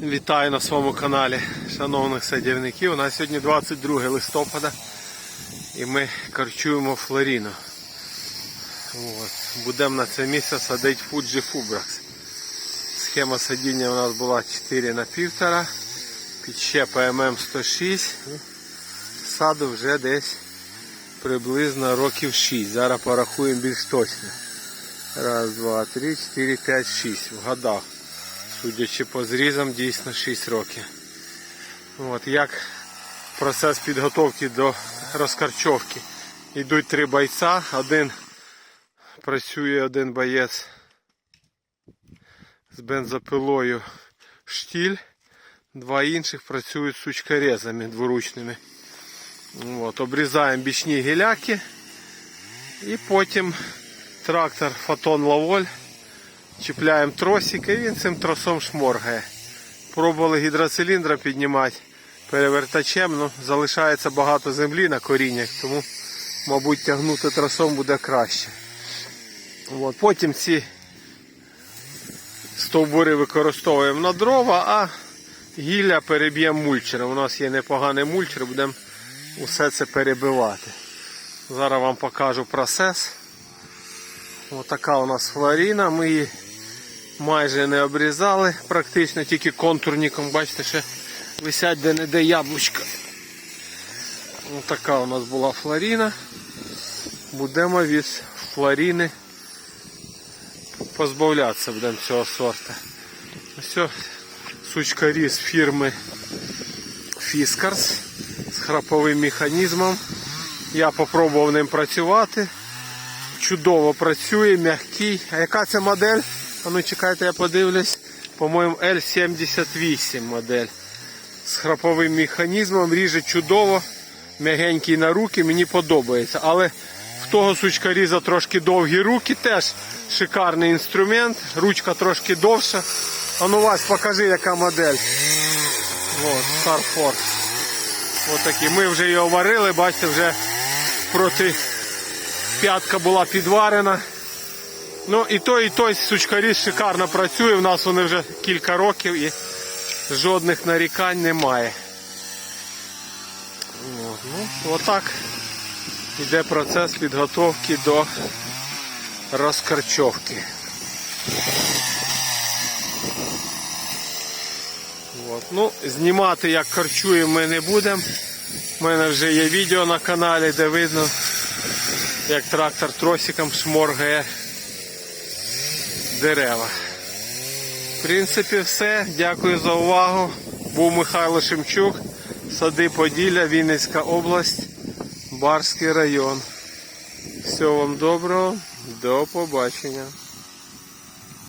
Вітаю на своєму каналі шановних садівників. У нас сьогодні 22 листопада і ми корчуємо флоріну. От. Будемо на це місце садити Fuji Fubrax. Схема садіння у нас була 4 на 1,5, підщепа ММ 106. Саду вже десь приблизно років 6. Зараз порахуємо більш точно. Раз, два, три, чотири, п'ять, шість. В годах. Судячи по зрізам, дійсно 6 років. От, як процес підготовки до розкарчовки. Йдуть три бойця, один працює один боєць з бензопилою штіль, два інших працюють сучкорезами дворучними. От, обрізаємо бічні гіляки і потім трактор Фотон Лаволь чіпляємо тросик і він цим тросом шморгає. Пробували гідроциліндра піднімати перевертачем, ну залишається багато землі на коріннях, тому, мабуть, тягнути тросом буде краще. От, потім ці стовбури використовуємо на дрова, а гілля переб'ємо мульчером. У нас є непоганий мульчер, будемо усе це перебивати. Зараз вам покажу процес. Отака у нас флоріна. Ми її майже не обрізали, практично тільки контурником. Бачите, ще висять де-не-де яблучка. Отака у нас була флоріна. Будемо від флоріни позбавлятися будемо цього сорта. Ось сучкаріз фірми Fiskars з храповим механізмом. Я попробував ним працювати. Чудово працює, м'який. А яка це модель? А ну чекайте, я подивлюсь. По-моєму, L78 модель. З храповим механізмом ріже чудово, м'ягенький на руки, мені подобається. Але в того сучкаріза трошки довгі руки, теж шикарний інструмент, ручка трошки довша. А ну Вась, покажи, яка модель. От, Starford. Отакі. Ми вже його варили, бачите, вже проти п'ятка була підварена. Ну і той, і той сучкаріз шикарно працює. У нас вони вже кілька років і жодних нарікань немає. Ну, отак йде процес підготовки до розкарчовки. От. Ну, знімати як карчуємо ми не будемо. У мене вже є відео на каналі, де видно, як трактор тросиком шморгає дерева. В принципі, все. Дякую за увагу. Був Михайло Шемчук, Сади Поділля, Вінницька область, Барський район. Всього вам доброго, до побачення.